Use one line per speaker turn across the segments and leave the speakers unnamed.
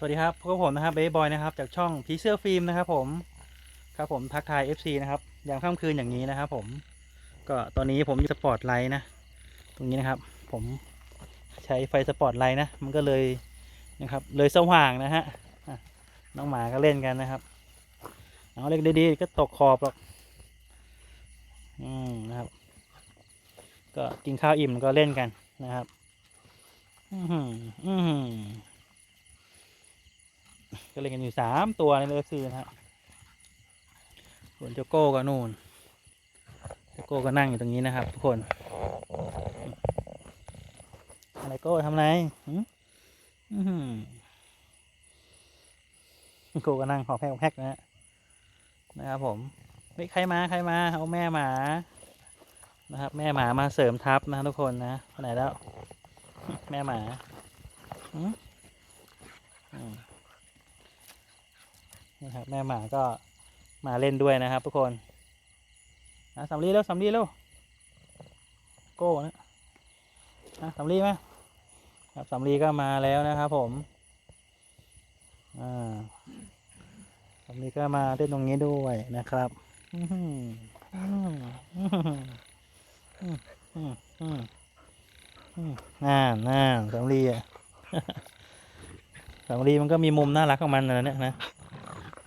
สวัสดีครับพบกับผมนะครับเบย์บอยนะครับจากช่องพีเสื้อฟิล์มนะครับผมครับผมทักทาย FC นะครับยามค่ำคืนอย่างนี้นะครับผมก็ตอนนี้ผมอยู่สปอร์ตไลท์นะตรงนี้นะครับผมใช้ไฟสปอร์ตไลท์นะมันก็เลยนะครับเลยสว่างนะฮะน้องหมาก็เล่นกันนะครับเอาเล็กดีๆก็ตกขอบหรอกอืมนะครับ ก็กินข้าวอิ่มก็เล่นกันนะครับ อือหืออือหือ ก็เล่นกันอยู่สามตัวในเลือซีนะฮะส่วนเจ้าโก้ก็นู่นเจ้าโก้ก็นั่งอยู่ตรงนี้นะครับ ทุกคน อะไรโก้ทำอะไรหืมอื้อหือโก้ก็นั่งหอบแพกแพกนะฮะนะครับผมเฮ้ยใครมาใครมาเอาแม่หมานะครับ แม่หมามาเสริมทัพนะทุกคนนะไปไหนแล้ว แม่หมาอืม นะครับแม่หมาก็มาเล่นด้วยนะครับ ทุกคนนะสำลีแล้วสำลีแล้วโก้นะนะสำลีไหมครับสำลีก็มาแล้วนะครับผมอ่าสำลีก็มาเล่นตรงนี้ด้วยนะครับอื้อหืออื้อหืออื้อหืออื้อหืออื้อน่าน่าสำลีอะสำลีมันก็มีมุมน่ารักของมันนะเนี่ยนะ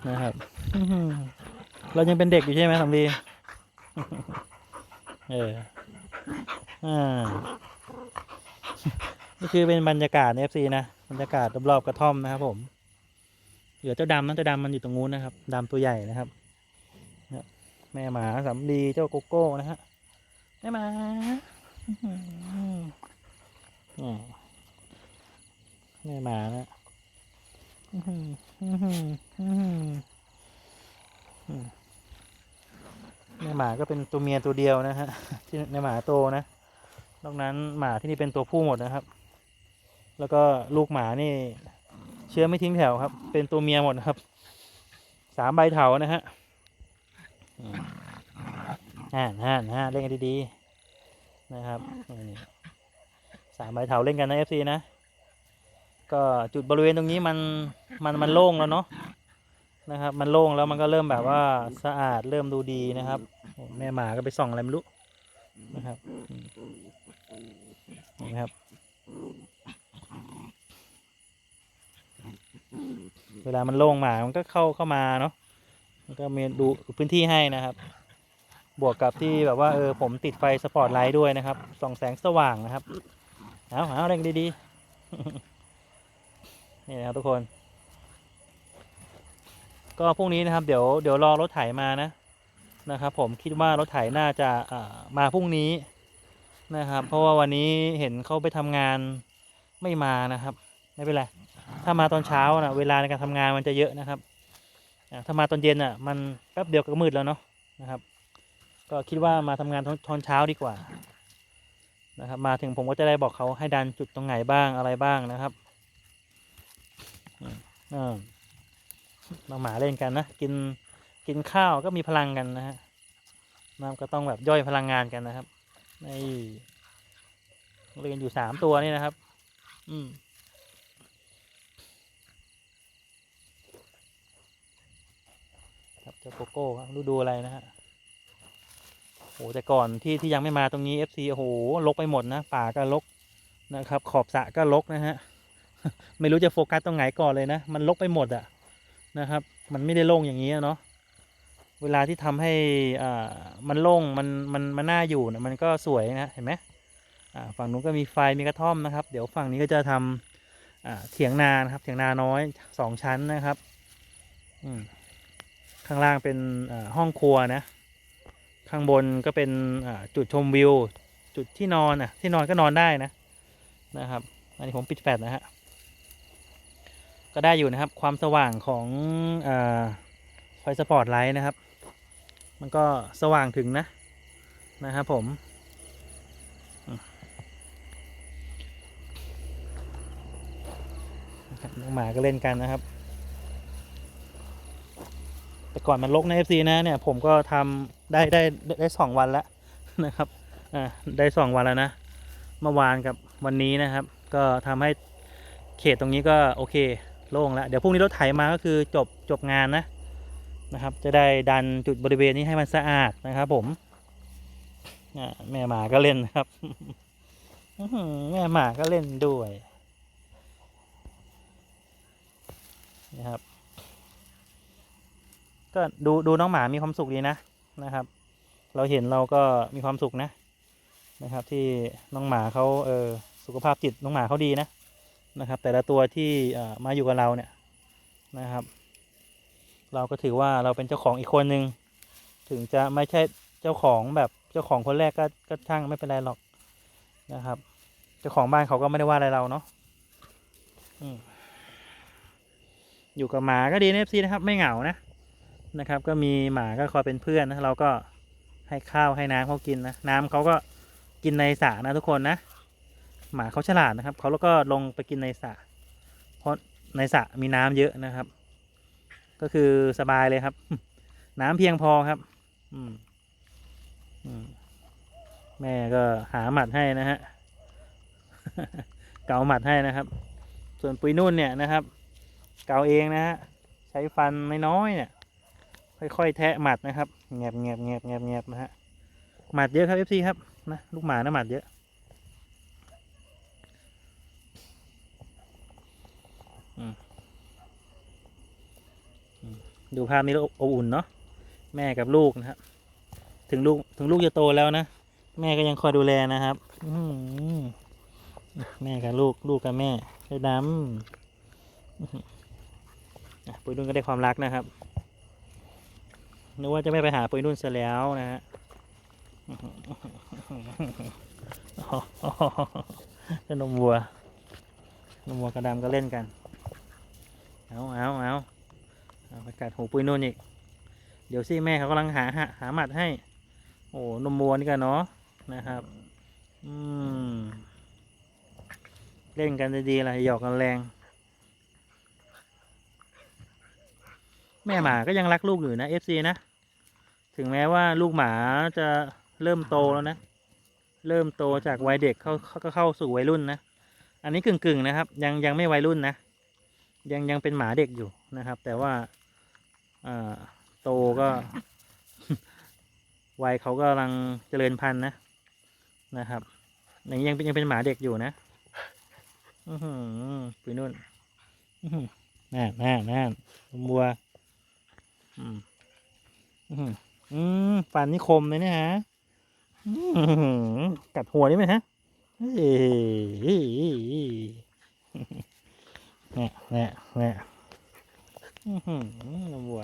นะครับอื้อหือเรายังเป็นเด็กอยู่ใช่ไหมสำลีเอออ่านี่คือเป็นบรรยากาศในเอฟซีนะบรรยากาศรอบๆกระท่อมนะครับผมเหลือเจ้าดำนั่นเจ้าดำมันอยู่ตรงนู้นนะครับดำตัวใหญ่นะครับเนี่ยแม่หมาสำลีเจ้าโกโก้นะฮะแม่หมาอื้อหืออืมแม่หมานะ ในหมาก็เป็นตัวเมียตัวเดียวนะฮะ ที่ในหมาโตนะนอกนั้นหมาที่นี่เป็นตัวผู้หมดนะครับ แล้วก็ลูกหมานี่เชื้อไม่ทิ้งแถวครับ เป็นตัวเมียหมดนะครับ สามใบเถานะฮะอืมฮ่าฮ่าฮ่าเล่นกันดีๆนะครับ สามใบเถาเล่นกันนะเอฟซีนะ ก็จุดบริเวณตรงนี้มันมันมันโล่งแล้วเนาะนะครับ มันโล่งแล้วมันก็เริ่มแบบว่าสะอาดเริ่มดูดีนะครับแม่หมาก็ไปส่องอะไรไม่รู้นะครับนี่ครับ เวลามันโล่งหมามันก็เข้าเข้ามาเนาะมันก็มีดูพื้นที่ให้นะครับ บวกกับที่แบบว่าเออผมติดไฟสปอร์ตไลท์ด้วยนะครับส่องแสงสว่างนะครับเอาเอาเร่งดีๆ นี่นะครับทุกคน ก็พรุ่งนี้นะครับ เดี๋ยวเดี๋ยวรอรถไถมานะนะครับผมคิดว่ารถไถน่าจะมาพรุ่งนี้นะครับ เพราะว่าวันนี้เห็นเขาไปทำงานไม่มานะครับ ไม่เป็นไรถ้ามาตอนเช้านะเวลาในการทำงานมันจะเยอะนะครับถ้ามาตอนเย็นอะมันแป๊บเดียวก็มืดแล้วเนาะนะครับ ก็คิดว่ามาทำงานตอนตอนเช้าดีกว่านะครับ มาถึงผมก็จะได้บอกเขาให้ดันจุดตรงไหนบ้างอะไรบ้างนะครับ อ่าน้องหมาเล่นกันนะกินกินข้าวก็มีพลังกันนะฮะน้ำก็ต้องแบบย่อยพลังงานกันนะครับในี่เล่นอยู่สามตัวนี่นะครับ อืมครับเจ้าโกโก้ครับดูดูอะไรนะฮะโอ้แต่ก่อนที่ที่ยังไม่มาตรงนี้ FC โอ้โหลกไปหมดนะป่าก็ลกนะครับ ขอบสะก็ลกนะฮะ ไม่รู้จะโฟกัสตรงไหนก่อนเลยนะ มันลกไปหมดอะนะครับ มันไม่ได้โล่งอย่างนี้เนาะเวลาที่ทำให้อ่ามันโล่งมันมันมันน่าอยู่นะมันก็สวยนะเห็นไหมอ่าฝั่งนู้นก็มีไฟมีกระท่อมนะครับ เดี๋ยวฝั่งนี้ก็จะทำอ่าเถียงนานะครับเถียงนาน้อยสองชั้นนะครับอืมข้างล่างเป็นอ่าห้องครัวนะ ข้างบนก็เป็นอ่าจุดชมวิว จุดที่นอนอะที่นอนก็นอนได้นะนะครับ อันนี้ผมปิดแฟลชนะฮะ ก็ได้อยู่นะครับ ความสว่างของอไฟสปอร์ตไลท์นะครับ มันก็สว่างถึงนะนะครับผมน้องหมาก็เล่นกันนะครับ แต่ก่อนมันลกใน FC นะเนี่ย ผมก็ทำได้ได้ได้ได้สองวันแล้วนะครับอ่าได้สองวันแล้วนะ เมื่อวานกับวันนี้นะครับ ก็ทำให้เขตตรงนี้ก็โอเค โล่งแล้ว เดี๋ยวพรุ่งนี้รถไถมาก็คือจบจบงานนะนะครับ จะได้ดันจุดบริเวณนี้ให้มันสะอาดนะครับ ผมแม่หมาก็เล่นครับแม่หมาก็เล่นด้วยนะครับ ก็ดูดูน้องหมามีความสุขดีนะนะครับ เราเห็นเราก็มีความสุขนะนะครับ ที่น้องหมาเขาเออสุขภาพจิตน้องหมาเขาดีนะ นะครับ แต่ละตัวที่มาอยู่กับเราเนี่ยนะครับ เราก็ถือว่าเราเป็นเจ้าของอีกคนหนึ่งถึงจะไม่ใช่เจ้าของแบบเจ้าของคนแรกก็ก็ช่างไม่เป็นไรหรอกนะครับ เจ้าของบ้านเขาก็ไม่ได้ว่าอะไรเราเนาะอืมอยู่กับหมาก็ดีนะซีนะครับ ไม่เหงานะนะครับ ก็มีหมาก็คอยเป็นเพื่อนนะเราก็ให้ข้าวให้น้ำเขากินนะ น้ำเขาก็กินในสระนะทุกคนนะ หมาเขาฉลาดนะครับเขาแล้วก็ลงไปกินในสระเพราะในสระมีน้ำเยอะนะครับ ก็คือสบายเลยครับ น้ำเพียงพอครับ อืมแม่ก็หาหมัดให้นะฮะเกาหมัดให้นะครับ ส่วนปุยนุ่นเนี่ยนะครับ เกาเองนะฮะใช้ฟันไม่น้อยเนี่ย ค่อยๆแทะหมัดนะครับแงบแงบแงบแงบแงบนะฮะหมัดเยอะครับเอฟซีครับนะลูกหมานะหมัดเยอะอืมอืม ดูภาพนี้แล้วอบอุ่นเนาะแม่กับลูกนะครับ ถึงลูกถึงลูกจะโตแล้วนะ แม่ก็ยังคอยดูแลนะครับอืแม่กับลูกลูกกับแม่ไอ้ดำปุยนุ่นก็ได้ความรักนะครับนึกว่าจะไม่ไปหาปุยนุ่นซะแล้วนะฮะเจ้านมวัวนมวัวกระดำก็เล่นกัน เอาเอาเอาเอาไปกัดหูปุยนุ่นอีก เดี๋ยวสิแม่เขากำลังหาหาหาหมัดให้ โอ้นมวัวนี่กันเนาะนะครับ อืม เล่นกันดีๆอะไรหยอกกันแรง แม่หมาก็ยังรักลูกอยู่นะเอฟซีนะ ถึงแม้ว่าลูกหมาจะเริ่มโตแล้วนะ เริ่มโตจากวัยเด็กเขาเข้าก็เข้าสู่วัยรุ่นนะ อันนี้กึ่งๆนะครับ ยังยังไม่วัยรุ่นนะ ยังยังเป็นหมาเด็กอยู่นะครับ แต่ว่าโตก็ วัยเขากำลังเจริญพันธุ์นะนะครับอย่างนี้ยังเป็นยังเป็นหมาเด็กอยู่นะอือหือปุยนุ่นอื้อหือน่าน่าน่านมวัวอืมอืมฟันนี่คมเลยเนี่ยฮะอื้อหือกัดหัวนี่ไหมฮะเฮ้ เนี่ยเนี่ยเนี่ยอื้อหือนมวัว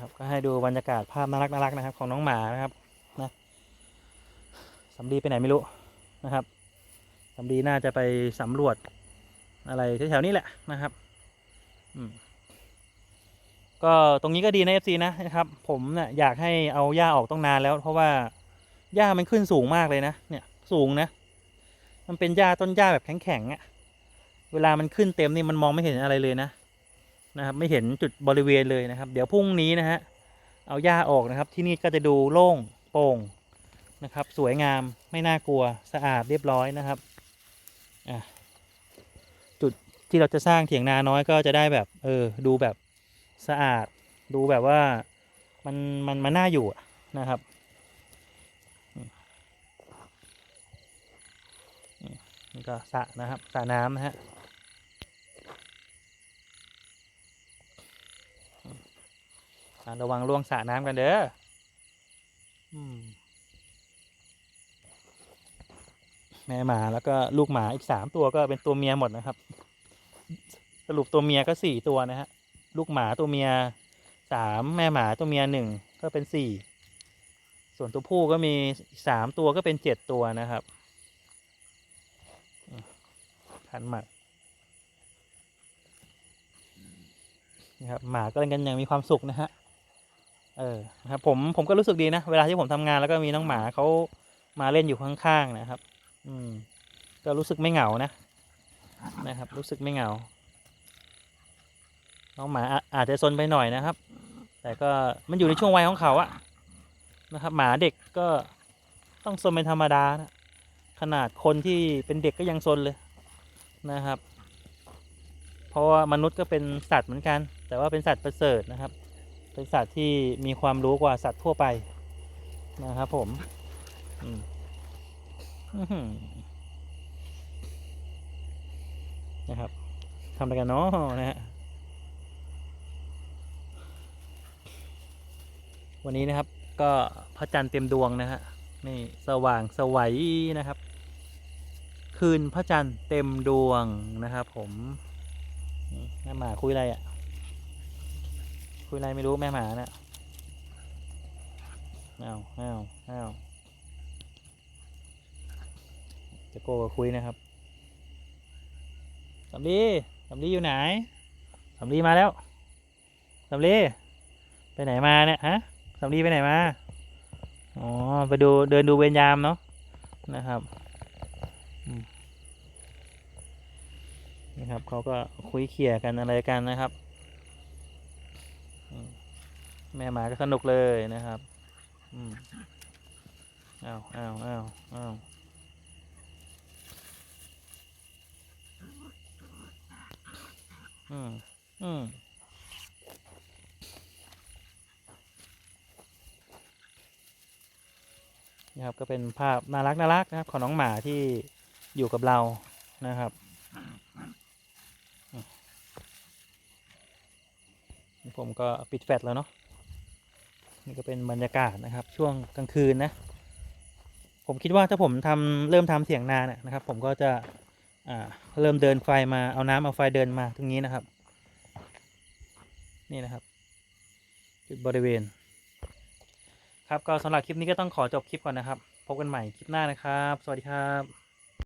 ครับก็ให้ดูบรรยากาศภาพน่ารักน่ารักนะครับ ของน้องหมานะครับนะสำลีไปไหนไม่รู้นะครับสำลีน่าจะไปสำรวจอะไรแถวๆนี้แหละนะครับ อืม ก็ตรงนี้ก็ดีนะเอฟซีนะนะครับผมเนะี่ยอยากให้เอาหญ้าออกต้องนานแล้ว เพราะว่าหญ้ามันขึ้นสูงมากเลยนะเนี่ยสูงนะ มันเป็นหญ้าต้นหญ้าแบบแข็งๆอะ่ะเวลามันขึ้นเต็มนี่มันมองไม่เห็นอะไรเลยนะนะครับ ไม่เห็นจุดบริเวณเลยนะครับ เดี๋ยวพรุ่งนี้นะฮะเอาหญ้าออกนะครับ ที่นี่ก็จะดูโล่งโปร่งนะครับ สวยงามไม่น่ากลัวสะอาดเรียบร้อยนะครับอะจุดที่เราจะสร้างเถียงนาน้อยก็จะได้แบบเออดูแบบ สะอาดดูแบบว่ามันมันมันน่าอยู่นะครับนี่ก็สระนะครับสระน้ำนะฮะระวังล่วงสระน้ำกันเด้อแม่หมาแล้วก็ลูกหมาอีกสามตัวก็เป็นตัวเมียหมดนะครับ สรุปตัวเมียก็สี่ตัวนะฮะ ลูกหมาตัวเมียสามแม่หมาตัวเมียหนึ่งก็เป็นสี่ส่วนตัวผู้ก็มีสามตัวก็เป็นเจ็ดตัวนะครับอืมขันหมักนะครับหมาก็เล่นกันอย่างมีความสุขนะฮะเออนะครับผมผมก็รู้สึกดีนะ เวลาที่ผมทำงานแล้วก็มีน้องหมาเขามาเล่นอยู่ข้างๆนะครับ อืม ก็รู้สึกไม่เหงานะนะครับ รู้สึกไม่เหงา น้องหมาอาจจะซนไปหน่อยนะครับ แต่ก็มันอยู่ในช่วงวัยของเขาอะนะครับ หมาเด็กก็ต้องซนเป็นธรรมดานะขนาดคนที่เป็นเด็กก็ยังซนเลยนะครับ เพราะว่ามนุษย์ก็เป็นสัตว์เหมือนกัน แต่ว่าเป็นสัตว์ประเสริฐนะครับ เป็นสัตว์ที่มีความรู้กว่าสัตว์ทั่วไปนะครับผมนะครับทำอะไรกันเนาะนะฮะ วันนี้นะครับก็พระจันทร์เต็มดวงนะฮะนี่สว่างสวัยนะครับ คืนพระจันทร์เต็มดวงนะครับ ผมแม่หมาคุยอะไรอะ่ะ คุยอะไรไม่รู้แม่หมาน่ะอ้าวอ้าวอ้าวจะโก้ก็คุยนะครับสำลีสำลีอยู่ไหนสำลีมาแล้วสำลีไปไหนมาเนี่ยฮะ สำลีไปไหนมา อ๋อ ไปดูเดินดูเวรยามเนาะนะครับนะครับเขาก็คุยเขี่ยกันอะไรกันนะครับ แม่หมาก็สนุกเลยนะครับอืมอ้าวอ้าวอ้าวอ้าวอืมอืม ครับ ก็เป็นภาพน่ารักน่ารักนะครับ ของน้องหมาที่อยู่กับเรานะครับผมก็ปิดแฟลชแล้วเนาะนี่ก็เป็นบรรยากาศนะครับ ช่วงกลางคืนนะ ผมคิดว่าถ้าผมทำเริ่มทำเสียงนาเนี่ยนะครับ ผมก็จะเริ่มเดินไฟมาเอาน้ำเอาไฟเดินมาตรงนี้นะครับ นี่นะครับ จุดบริเวณ ครับก็สำหรับคลิปนี้ก็ต้องขอจบคลิปก่อนนะครับ พบกันใหม่คลิปหน้านะครับ สวัสดีครับ